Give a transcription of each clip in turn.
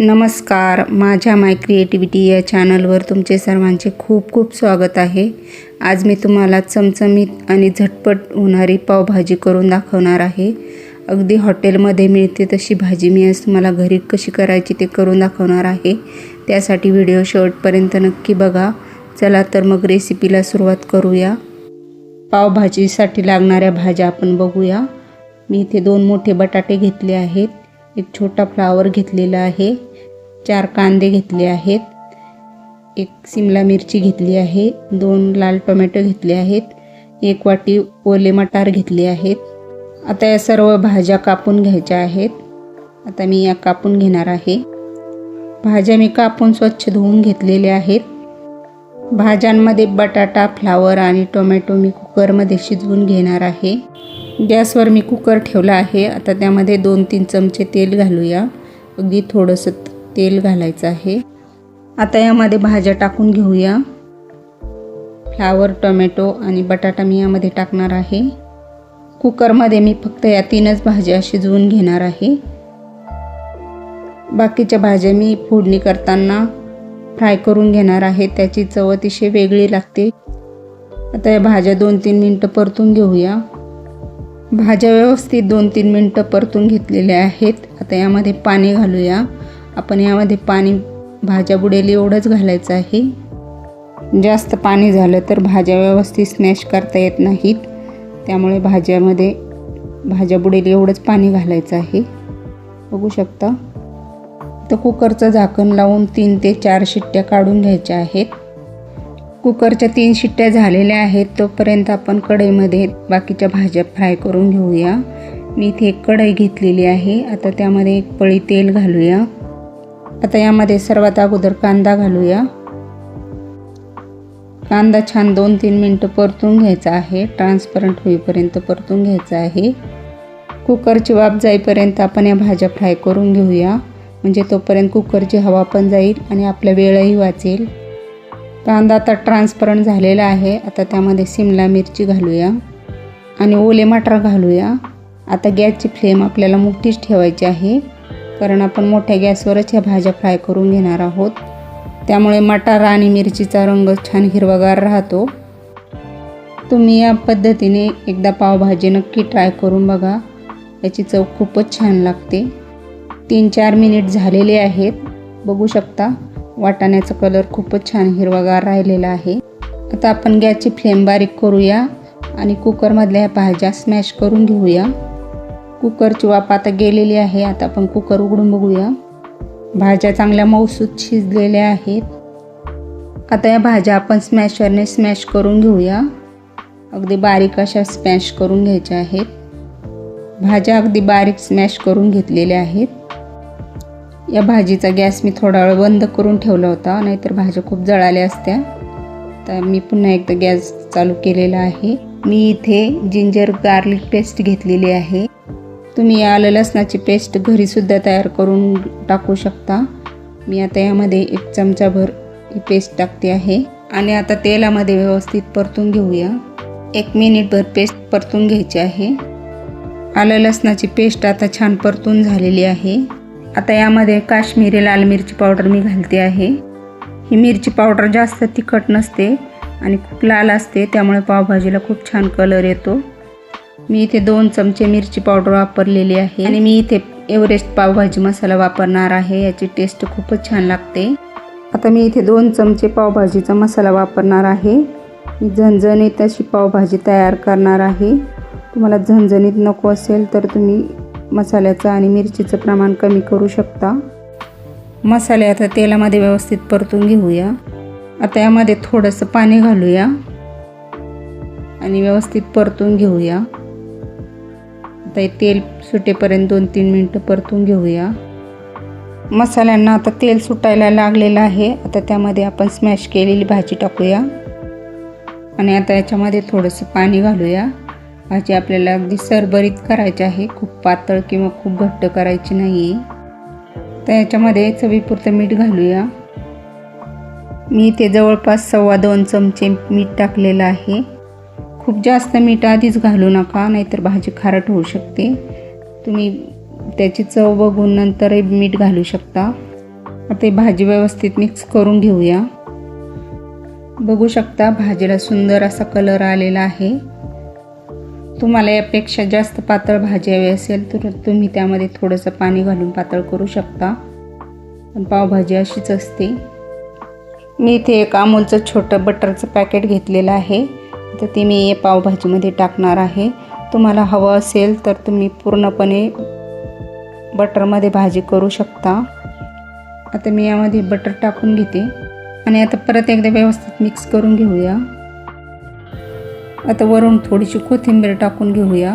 नमस्कार. माझ्या माय क्रिएटिव्हिटी या चॅनलवर तुमचे सर्वांचे खूप खूप स्वागत आहे. आज मी तुम्हाला चमचमीत आणि झटपट होणारी पावभाजी करून दाखवणार आहे. अगदी हॉटेलमध्ये मिळते तशी भाजी मी आज तुम्हाला घरी कशी करायची ते करून दाखवणार आहे. त्यासाठी व्हिडिओ शेवटपर्यंत नक्की बघा. चला तर मग रेसिपीला सुरुवात करूया. पावभाजीसाठी लागणाऱ्या भाज्या आपण बघूया. मी इथे दोन मोठे बटाटे घेतले आहेत. एक छोटा फ्लावर घेतलेला आहे. चार कांदे घेतले आहेत. एक सिमला मिरची घेतली आहे. दोन लाल टोमॅटो घेतले आहेत. एक वाटी ओले मटार घेतले आहेत. आता या सर्व भाज्या कापून घ्यायच्या आहेत. आता मी या कापून घेणार आहे. भाज्या मी कापून स्वच्छ धुवून घेतलेल्या आहेत. भाज्यांमध्ये बटाटा फ्लावर आणि टोमॅटो मी कुकरमध्ये शिजवून घेणार आहे. गॅसवर मी कुकर ठेवला आहे. आता त्यामध्ये दोन तीन चमचे तेल घालूया. अगदी थोडंसं तेल घालायचं आहे. आता यामध्ये भाज्या टाकून घेऊया. फ्लावर टोमॅटो आणि बटाटा मी यामध्ये टाकणार आहे. कुकरमध्ये मी फक्त या तीनच भाज्या शिजवून घेणार आहे. बाकीच्या भाज्या मी फोडणी करताना फ्राय करून घेणार आहे. त्याची चव अतिशय वेगळी लागते. आता या भाज्या दोन तीन मिनटं परतून घेऊया. भाज्या व्यवस्थित दोन तीन मिनटं परतून घेतलेल्या आहेत. आता यामध्ये पाणी घालूया. आपण यामध्ये पाणी भाज्या बुडेल एवढंच घालायचं आहे. जास्त पाणी झालं तर भाज्या व्यवस्थित स्मॅश करता येत नाहीत. त्यामुळे भाज्यामध्ये भाज्या बुडेल एवढंच पाणी घालायचं आहे. बघू शकता. तर कुकरचं झाकण लावून तीन ते चार शिट्ट्या काढून घ्यायच्या आहेत. कुकरच्या तीन शिट्ट्या झालेल्या आहेत तोपर्यंत आपण कढईमध्ये बाकीच्या भाज्या फ्राय करून घेऊया. मी इथे एक कढई घेतलेली आहे आता त्यामध्ये एक पळी तेल घालूया. आता यामध्ये सर्वात अगोदर कांदा घालूया. कांदा छान दोन तीन मिनटं परतून घ्यायचा आहे ट्रान्सपरंट होईपर्यंत परतून घ्यायचा आहे. कुकरची वाफ जाईपर्यंत आपण या भाज्या फ्राय करून घेऊया म्हणजे तोपर्यंत कुकरची हवा पण जाईल आणि आपला वेळही वाचेल. कांदा आता ट्रान्सपरंट झालेला आहे. आता त्यामध्ये सिमला मिरची घालूया. आणि ओले मटार घालूया. आता गॅसची फ्लेम आपल्याला मोठीच ठेवायची आहे. कारण आपण मोठ्या गॅसवरच ह्या भाज्या फ्राय करून घेणार आहोत. त्यामुळे मटार आणि मिरचीचा रंग छान हिरवागार राहतो. तुम्ही या पद्धतीने एकदा पावभाजी नक्की ट्राय करून बघा. याची चव खूपच छान लागते. तीन चार मिनिट झालेले आहेत. बघू शकता. वाटाण्याचा कलर खूपच छान हिरवागार राहिलेला आहे. आता आपण गॅसची फ्लेम बारीक करूया आणि कुकरमधल्या ह्या भाज्या स्मॅश करून घेऊया. कुकरची वाफ आता गेलेली आहे आता आपण कुकर उघडून बघूया. भाज्या चांगल्या मऊसूत शिजलेल्या आहेत. आता या भाज्या आपण स्मॅशरने स्मॅश करून घेऊया. अगदी बारीक अशा स्मॅश करून घ्यायच्या आहेत. भाज्या अगदी बारीक स्मॅश करून घेतलेल्या आहेत. या भाजीचा गॅस मी थोडा वेळ बंद करून ठेवला होता नाहीतर भाज्या खूप जळाल्या असत्या. तर मी पुन्हा एकदा गॅस चालू केलेला आहे. मी इथे जिंजर गार्लिक पेस्ट घेतलेली आहे. तुम्ही या आलं लसणाची पेस्ट घरीसुद्धा तयार करून टाकू शकता. मी आता यामध्ये एक चमचाभर ही पेस्ट टाकते आहे. आणि आता तेलामध्ये व्यवस्थित परतून घेऊया. एक मिनिटभर पेस्ट परतून घ्यायची आहे. आलं लसणाची पेस्ट आता छान परतून झालेली आहे. आता यामध्ये काश्मीरी लाल मिरची पावडर मी घालते आहे. ही मिरची पावडर जास्त तिखट नसते आणि खूप लाल असते त्यामुळे पावभाजीला खूप छान कलर येतो. मी इथे दोन चमचे मिरची पावडर वापरलेली आहे आणि मी इथे एव्हरेस्ट पावभाजी मसाला वापरणार आहे याची टेस्ट खूपच छान लागते. आता मी इथे दोन चमचे पावभाजीचा मसाला वापरणार आहे. मी झणझणीत अशी पावभाजी तयार करणार आहे. तुम्हाला झणझणीत नको असेल तर तुम्ही मसाल्याचं आणि मिरचीचं प्रमाण कमी करू शकता. मसाले आता तेलामध्ये व्यवस्थित परतून घेऊया. आता यामध्ये थोडंसं पाणी घालूया. आणि व्यवस्थित परतून घेऊया. आता हे तेल सुटेपर्यंत दोन तीन मिनटं परतून घेऊया. मसाल्यांना आता तेल सुटायला लागलेलं आहे. आता त्यामध्ये आपण स्मॅश केलेली भाजी टाकूया. आणि आता याच्यामध्ये थोडंसं पाणी घालूया. भाजी आपल्याला अगदी सरभरीत करायची आहे. खूप पातळ किंवा खूप घट्ट करायची नाही आहे तर याच्यामध्ये चवीपुरतं मीठ घालूया. मी इथे जवळपास सव्वा दोन चमचे मीठ टाकलेलं आहे. खूप जास्त मीठ आधीच घालू नका नाहीतर भाजी खारट होऊ शकते. तुम्ही त्याची चव बघून नंतरही मीठ घालू शकता. आता भाजी व्यवस्थित मिक्स करून घेऊया. बघू शकता भाजीला सुंदर असा कलर आलेला आहे. तुम्हाला यापेक्षा जास्त पातळ भाजी हवी असेल तर तुम्ही त्यामध्ये थोडंसं पाणी घालून पातळ करू शकता. पण पावभाजी अशीच असते. मी इथे एक अमूलचं छोटं बटरचं पॅकेट घेतलेलं आहे. तर ते मी पावभाजीमध्ये टाकणार आहे. तुम्हाला हवं असेल तर तुम्ही पूर्णपणे बटरमध्ये भाजी करू शकता. आता मी यामध्ये बटर टाकून घेते. आणि आता परत एकदा व्यवस्थित मिक्स करून घेऊया. आता वरून थोडीशी कोथिंबीर टाकून घेऊया.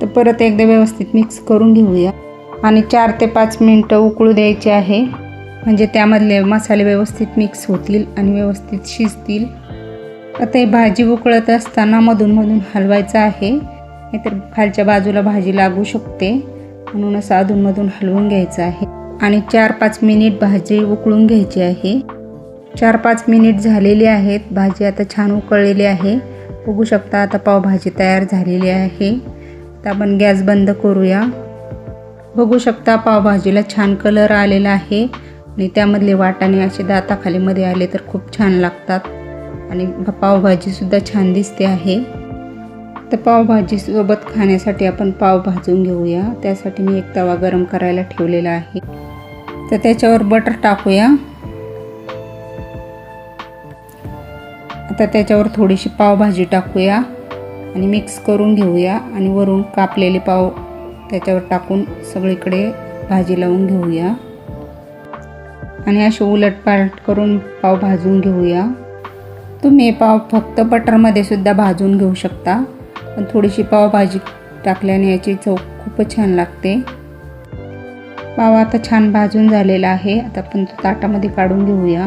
तर परत एकदा व्यवस्थित मिक्स करून घेऊया. आणि चार ते पाच मिनटं उकळू द्यायचे आहे. म्हणजे त्यामधले मसाले व्यवस्थित मिक्स होतील आणि व्यवस्थित शिजतील. आता ही भाजी उकळत असताना मधूनमधून हलवायचं आहे. नाहीतर खालच्या बाजूला भाजी लागू शकते. म्हणून असं अधूनमधून हलवून घ्यायचं आहे. आणि चार पाच मिनिट भाजी उकळून घ्यायची आहे. चार पाच मिनिट झालेली आहेत. भाजी आता छान उकळलेली आहे. बघू शकता आता पावभाजी तयार झालेली आहे. आता आपण गॅस बंद करूया. बघू शकता पावभाजीला छान कलर आलेला आहे. आणि त्यामधले वाटाणे असे दाताखालीमध्ये आले तर खूप छान लागतात. आणि पावभाजीसुद्धा छान दिसते आहे. तर पावभाजीसोबत खाण्यासाठी आपण पाव भाजून घेऊया. त्यासाठी मी एक तवा गरम करायला ठेवलेला आहे. तर त्याच्यावर बटर टाकूया. आता त्याच्यावर थोडीशी पावभाजी टाकूया आणि मिक्स करून घेऊया आणि वरून कापलेले पाव त्याच्यावर टाकून सगळीकडे भाजी लावून घेऊया. आणि असे उलटपालट करून पाव भाजून घेऊया. तुम्ही पाव फक्त बटरमध्ये सुद्धा भाजून घेऊ शकता. पण थोडीशी पावभाजी टाकल्याने याची चव खूपच छान लागते. पाव आता छान भाजून झालेला आहे. आता आपण तो ताटामध्ये काढून घेऊया.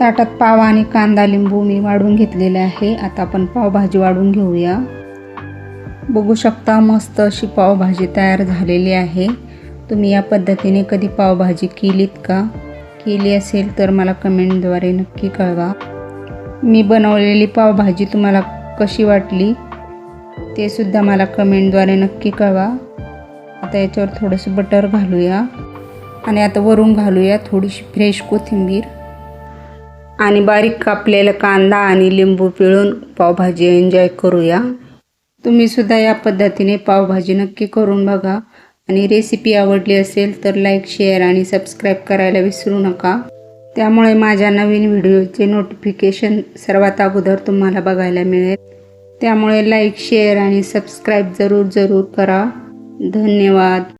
ताटात पाव आणि कांदा लिंबू मी वाढून घेतलेले आहे. आता आपण पावभाजी वाढून घेऊया. बघू शकता मस्त अशी पावभाजी तयार झालेली आहे. तुम्ही या पद्धतीने कधी पावभाजी केलीत का? केली असेल तर मला कमेंटद्वारे नक्की कळवा. मी बनवलेली पावभाजी तुम्हाला कशी वाटली ते सुद्धा मला कमेंटद्वारे नक्की कळवा. आता याच्यावर थोडंसं बटर घालूया. आणि आता वरून घालूया थोडीशी फ्रेश कोथिंबीर. आणि बारीक कापलेला कांदा आणि लिंबू पिळून पावभाजी एन्जॉय करूया. तुम्ही सुद्धा या पद्धतीने पावभाजी नक्की करून बघा. आणि रेसिपी आवडली असेल तर लाईक शेअर आणि सबस्क्राईब करायला विसरू नका. त्यामुळे माझ्या नवीन व्हिडिओचे नोटिफिकेशन सर्वात अगोदर तुम्हाला बघायला मिळेल. त्यामुळे लाईक शेअर आणि सबस्क्राईब जरूर जरूर करा. धन्यवाद.